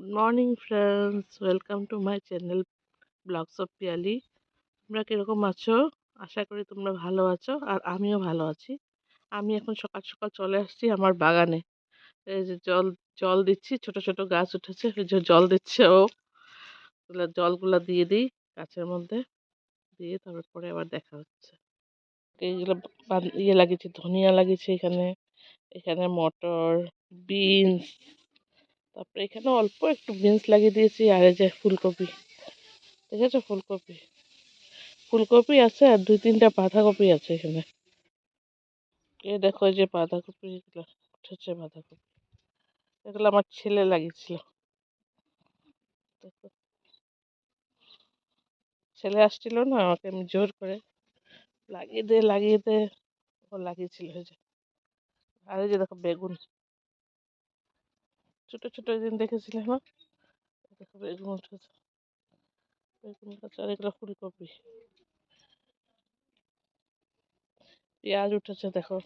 Morning friends welcome to my channel vlogs of Piyali তোমরা কীরকম আছো? আশা করি তোমরা ভালো আছো আর আমিও ভালো আছি। আমি এখন সকাল সকাল চলে আসছি আমার বাগানে। এই যে জল জল দিচ্ছি, ছোট ছোট গাছ উঠেছে জল দিচ্ছে ও। জলগুলো দিয়ে দিই গাছের মধ্যে। দিয়ে তারপরে আবার দেখা হচ্ছে। এইগুলো ইয়ে লাগিয়েছি, ধনিয়া লাগিয়েছি এখানে। এখানে মটর, বিনস তারপরে এখানে অল্প একটু বিনস লাগিয়ে দিয়েছি, আর এই যে ফুলকপি। ঠিক আছে ফুলকপি? ফুলকপি আছে আর দুই তিনটা বাঁধাকপি আছে এখানে। এ দেখো যে বাঁধাকপি, এগুলো উঠেছে বাঁধাকপি। এগুলো আমার ছেলে লাগিয়েছিল। দেখো। ছেলে আসছিল না, আমাকে আমি জোর করে লাগিয়ে দে লাগিয়ে দে, ও লাগিয়েছিল এই যে। আর এই যে দেখো বেগুন। ছোট ছোট দিন দেখেছিলাম বেগুন উঠেছে বেগুন গাছ আর এগুলো ফুলকপি। পেঁয়াজ উঠেছে, দেখো।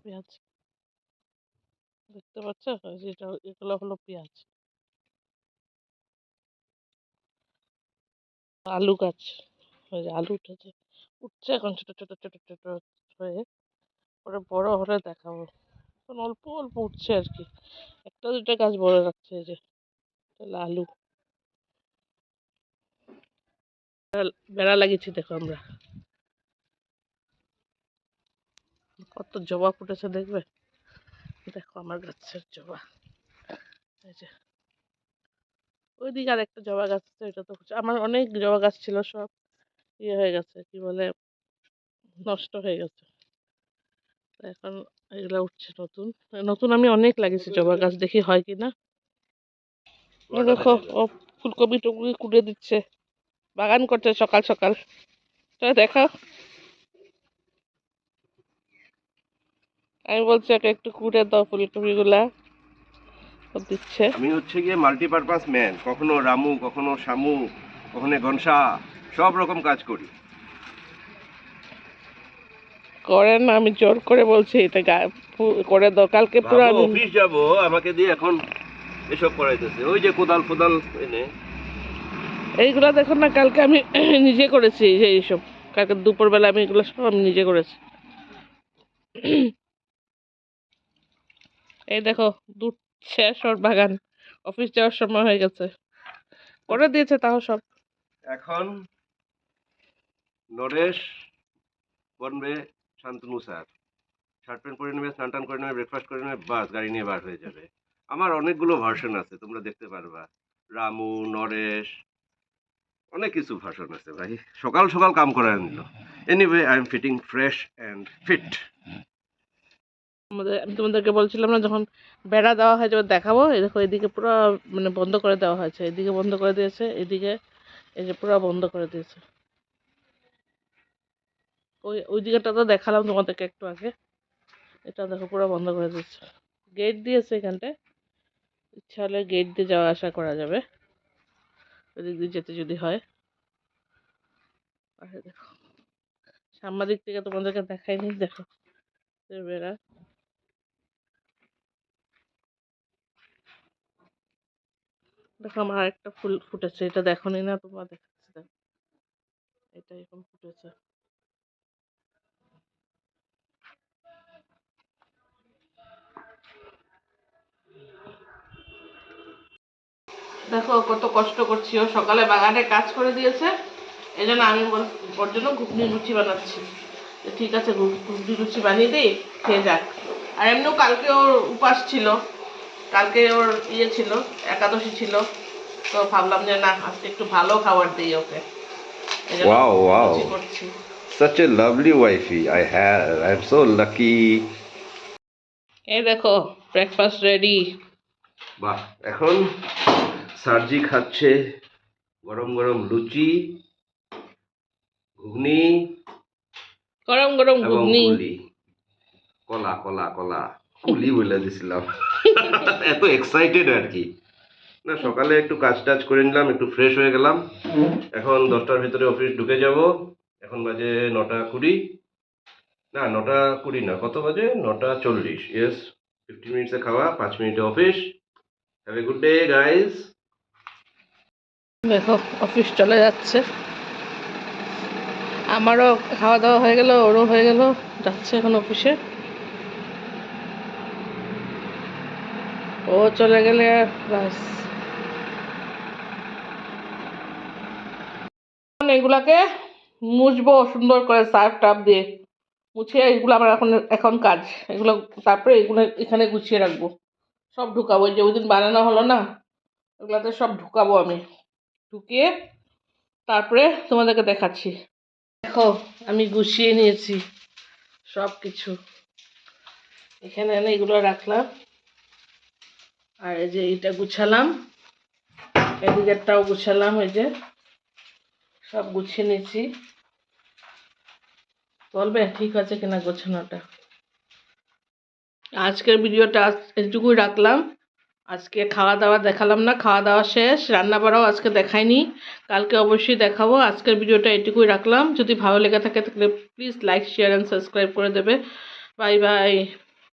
পেঁয়াজ। দেখতে পাচ্ছ? এই যে এটা, এগুলো হলো পেঁয়াজ। আলু গাছ। ওই যে আলু উঠেছে। উঠছে এখন ছোট ছোট ছোট ছোট হয়ে। পরে বড় হলে দেখাবো। এখন অল্প অল্প উঠছে আর কি। একটা দুটো গাছ বড় রাখছে যে আলু বেড়া- লাগিয়েছি দেখো আমরা। কত জবা ফুটেছে দেখবে? দেখো আমার গাছের জবা। এই যে। ওইদিকে আর একটা জবা গাছ আছে, ওইটা তো আমার অনেক জবা গাছ ছিল সব ইয়ে হয়ে গেছে, কি বলে, নষ্ট হয়ে গেছে। এখন এগুলা উঠছে নতুন। নতুন আমি অনেক লাগিয়েছি জবা গাছ দেখি হয় কি না ও দেখো। ও ফুলকপি টুকরি কুড়ে দিচ্ছে। বাগান করছে সকাল সকাল। তো দেখো আমি বলছি ওকে একটু কুড়ে দাও ফুলকপি গুলা দিচ্ছে। আমি হচ্ছে গিয়ে মাল্টিপারপাস ম্যান কখনো রামু কখনো শামু কখনো গনসা সব রকম কাজ করি। করে না আমি জোর করে বলছি এটা করে দাও কালকে পুরো আমি অফিস যাব আমাকে দিয়ে এখন এসব করাইতেছে। ওই যে কোদাল ফোদাল এনে। এইগুলা দেখো না কালকে আমি নিজে করেছি এইসব কালকে দুপুরবেলা আমি এগুলো সব আমি নিজে করেছি। এই দেখো দুধ শেষ ওর বাগান। অফিস যাওয়ার সময় হয়ে গেছে। করে দিয়েছে তাও সব। এখন নরেশ বনবে। শান্তনু স্যার। শার্ট প্যান্ট পরে নেবে, স্নান টান করে নেবে ব্রেকফাস্ট করে নেবে, বাস, গাড়ি নিয়ে বার হয়ে যাবে। আমার অনেকগুলো ভার্সন আছে, তোমরা দেখতে পারবা। রামু, নরেশ, অনেক কিছু ভার্সন আছে ভাই। সকাল সকাল কাম করে নিল। Anyway I am feeling fresh and fit আমি তোমাদেরকে বলছিলাম না, যখন বেড়া দেওয়া হয়, যখন দেখাবো দেখো, এদিকে পুরো মানে বন্ধ করে দেওয়া হয়েছে। এদিকে বন্ধ করে দিয়েছে, এদিকে এই যে পুরো বন্ধ করে দিয়েছে। ওই ওই দিকেটা তো দেখালাম তোমাদেরকে একটু আগে। এটা দেখো পুরো বন্ধ করে দিচ্ছে। গেট দিয়েছে এখানটায় ইচ্ছা হলে গেট দিয়ে যাওয়া আসা করা যাবে। ওদিক দিয়ে যেতে যদি হয়। দেখো। সামনের দিক থেকে তোমাদেরকে দেখাইনি দেখো। বেড়া। দেখো আমার আরেকটা ফুল ফুটেছে। এটা দেখোনি না তোমরা দেখাচ্ছি। দেখো এটা এখন ফুটেছে। দেখো কত কষ্ট করছি ও। সকালে বাগানে কাজ করে দিয়েছে। এই জন্য আমি ওর- জন্য ঘুগনি লুচি বানাচ্ছি। তো ঠিক আছে ঘুগনি লুচি বানিয়ে দিই খেয়ে যাক। আর এমনিও কালকে ওর উপাস ছিল। কালকে ওর ইয়ে ছিল একাদশী ছিল। তো ভাবলাম যে না আজকে একটু ভালো খাবার দিই ওকে। Wow, wow. Such a lovely wifey I have. I'm so lucky. এই দেখো ব্রেকফাস্ট রেডি বাহ এখন সার্জি খাচ্ছে গরম গরম লুচি ঘুগনি গরম গরম ঘুগনি। কলা কলা কলা। কুলি বলে দিছিলাম। এত এক্সাইটেড আর কি। না সকালে একটু কাজ টাজ করে নিলাম একটু ফ্রেশ হয়ে গেলাম। এখন দশটার ভিতরে অফিস ঢুকে যাব। এখন বাজে নটা কুড়ি। না নটা কুড়ি না কত বাজে? নটা চল্লিশ। ইয়েস ফিফটিন মিনিটসে খাওয়া পাঁচ মিনিটে office have a good day guys দেখো অফিস চলে যাচ্ছে। আমারও খাওয়া দাওয়া হয়ে গেল, ওরও হয়ে গেল, যাচ্ছে এখন অফিসে ও চলে গেলে ব্যাস। এগুলাকে মুছবো সুন্দর করে সার্ফ টাপ দিয়ে। মুছিয়ে এগুলো আমার এখন এখন কাজ। এগুলো, তারপরে এগুলো এখানে গুছিয়ে রাখব। সব ঢুকাবো যে ওই দিন বানানো হলো না, ওগুলাতে সব ঢুকাবো আমি। ঢুকিয়ে তারপরে তোমাদেরকে দেখাচ্ছি। দেখো, আমি গুছিয়ে নিয়েছি সব কিছু এখানে এনে এগুলো রাখলাম। আর এই যে এটা গুছালাম। এদিকেরটাও গুছালাম, এই যে সব গুছিয়ে নিয়েছি। বলবে, ঠিক আছে কিনা গোছানোটা? আজকের ভিডিওটা এটুকুই রাখলাম। আজকে খাওয়া দাওয়া দেখালাম না খাওয়া দাওয়া শেষ রান্না বাড়াও আজকে দেখাইনি। কালকে অবশ্যই দেখাবো। আজকের ভিডিওটা এটুকুই রাখলাম। যদি ভালো লেগে থাকে তাহলে please like share and subscribe করে দেবে। Bye bye